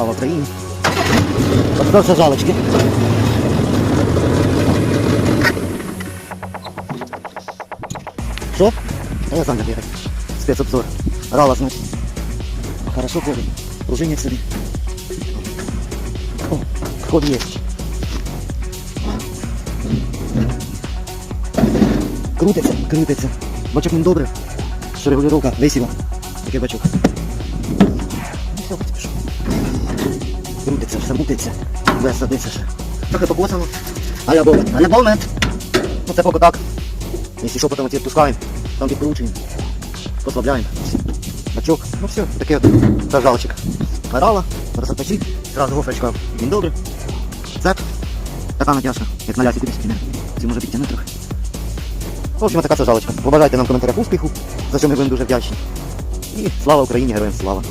Слава Україні. Подбрався жалочки. Что? А я сам не бегать. Спецобзор. Рала, значит. Хорошо ходит. Пружинник себе. О, ход есть. Крутиться, крутиться. Бачок він добре. Що регулювання весело. Такий бачок. Крутиться, все мутиться. Садиться ще. Трохи покосано. Але момент, але момент. Ну це поки так. Якщо що, потім оці відпускаємо, там підкручуємо. Послабляємо. Бачок. Ну все, такий от зажалчик. Орала, розточить, зразу гофрочка. Він добре. Цеп. Така натяжка, як на лясі кудись піде. Ці може підтягнути трохи. В общем, така це жалочка. Побажайте нам в коментарях успіху, за що ми будемо дуже вдячні. І слава Україні, героям слава!